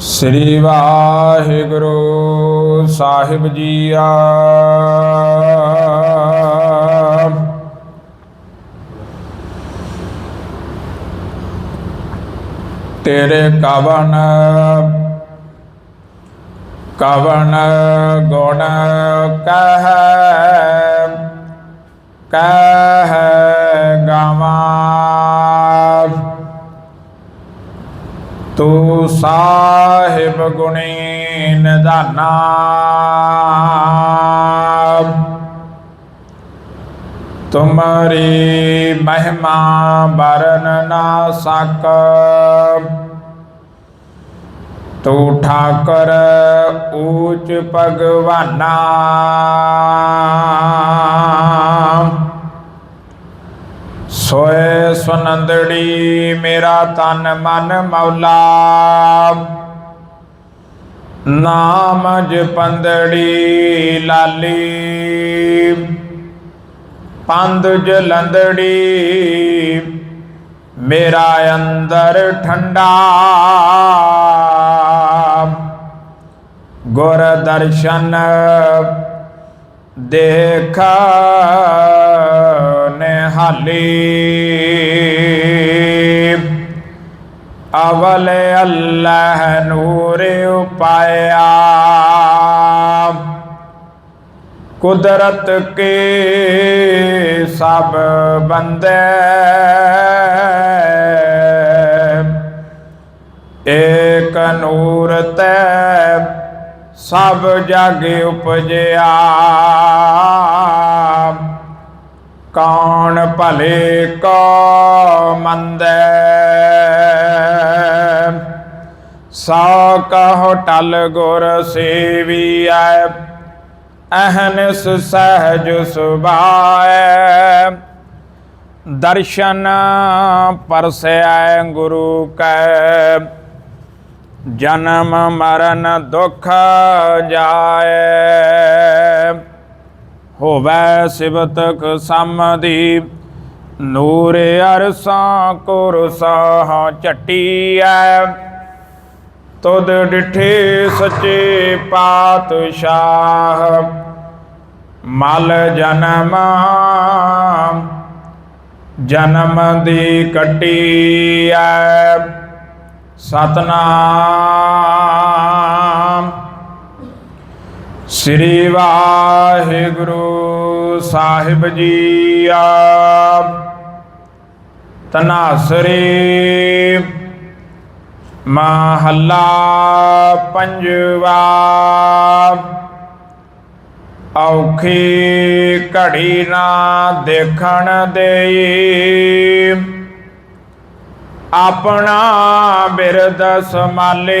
ਸ੍ਰੀ ਵਾਹਿਗੁਰੂ ਸਾਹਿਬ ਜੀ ਆ ਤੇਰੇ ਕਵਨ ਕਵਨ ਗੁਣ ਕਹੈ ਕਹਿ ਗਾਵਾਂ ਤੂੰ ਸਾਹਿਬ ਗੁਣੀ ਨਿਧਾਨਾ। ਤੁਮਰੀ ਮਹਿਮਾ ਬਰਨ ਨਾ ਸਕ। ਤੂੰ ਠਾਕਰ ਊਚ ਭਗਵਾਨਾ। ਸੁਨੰਦੜੀ ਮੇਰਾ ਤਨ ਮਨ ਮੌਲਾ। ਨਾਮ ਜਪੰਦੜੀ ਲਾਲੀ। ਪੰਦ ਜਲੰਦੜੀ ਮੇਰਾ ਅੰਦਰ ਠੰਡਾ। ਗੁਰ ਦਰਸ਼ਨ ਦੇਖ। ਨਿਹਾਲੀ ਅਵਲ ਅੱਲਾਹ ਨੂਰ ਉਪਾਇਆ। ਕੁਦਰਤ ਕੇ ਸਭ ਬੰਦੇ। ਏਕ ਨੂਰ ਤੈ ਸਭ ਜਗ ਉਪਜਿਆ। ਕੌਣ ਭਲੇ ਕੋ ਮੰਦੈ। ਸੋ ਕਹੋ ਟਲ ਗੁਰ ਸੇਵੀਐ, ਅਹਨਸ ਸਹਜ ਸੁਭਾਏ ਦਰਸ਼ਨ ਪਰਸੈ ਗੁਰੂ ਕੈ, ਜਨਮ ਮਰਨ ਦੁਖ ਜਾਏ। ਹੋਵੈ ਸਿਵਤਕ ਸਮਦੀ ਨੂਰ ਅਰਸਾਂ ਕੁਰਸਾਂ ਝਟੀਐ। ਤੁਧ ਡਿਠੇ ਸੱਚੇ ਪਾਤਸ਼ਾਹ। ਮਲ ਜਨਮ ਜਨਮ ਦੀ ਕਟੀ ਐ ਸਤਨਾਮ। ਸ੍ਰੀ ਵਾਹਿਗੁਰੂ ਸਾਹਿਬ ਜੀ ਜੀਆ ਤਨਾਸਰੀ ਮਹੱਲਾ ਪੰਜਵਾ। ਔਖੀ ਘੜੀ ਨਾ ਦੇਖਣ ਦੇਈ। ਆਪਣਾ ਬਿਰਦ ਸਮਾਲੇ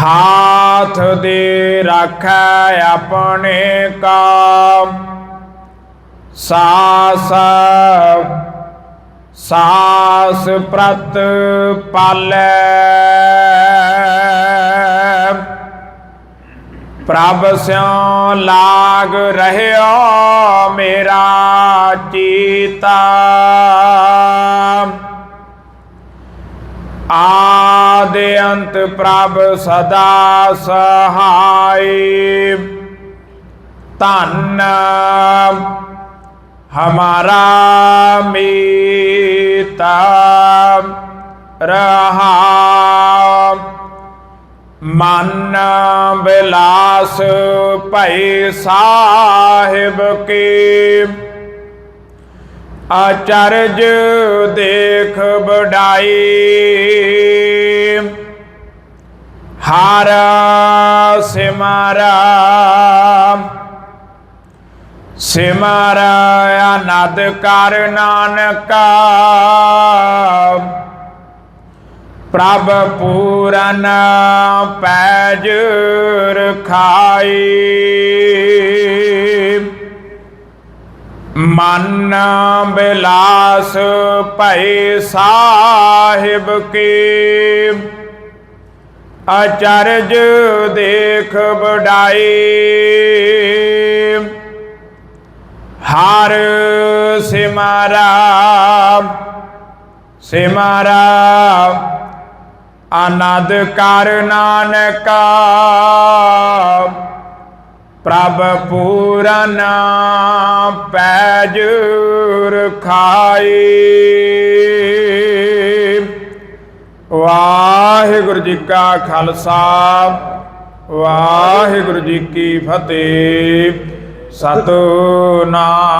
ਹਾਥ ਦੇ ਰਾਖੈ ਆਪਣੇ ਕਾ ਸਾਸ ਸਾਸ ਪ੍ਰਤ ਪਾਲੇ। ਪ੍ਰਭ ਸਿਉ ਲਾਗ ਰਹਿਓ ਮੇਰਾ ਚੀਤਾ। ਆ ਆਦ ਅੰਤ ਪ੍ਰਭ ਸਦਾ ਸਹਾਈ। ਤਨ ਹਮਾਰਾ ਮੀਤਾ ਰਹਾ। ਮਨ ਬਿਲਾਸ ਭਈ ਸਾਹਿਬ ਕੀ। ਅਚਰਜ ਦੇਖ ਬੜਾਈ ਹਰ ਸਿਮਰਾ ਸਿਮਰ ਆਨੰਦ ਕਰ ਨਾਨਕਾ ਪ੍ਰਭ ਪੂਰਨ ਪੈਜ ਰਖਾਈ ਮਨ ਬਿਲਾਸ ਭੈ ਸਾਹਿਬ ਕੀ ਅਚਰਜ ਦੇਖ ਬੜਾਈ ਹਰ ਸਿਮਾਰਾ ਸਿਮਾਰਾ ਆਨੰਦ ਕਰ ਨਾਨਕਾ। ਪ੍ਰਭ ਪੂਰਨ ਪੈਜ ਰਖਾਈ। ਵਾਹਿਗੁਰੂ ਜੀ ਕਾ ਖਾਲਸਾ ਵਾਹਿਗੁਰੂ ਜੀ ਕੀ ਫਤਿਹ। ਸਤਨਾਮ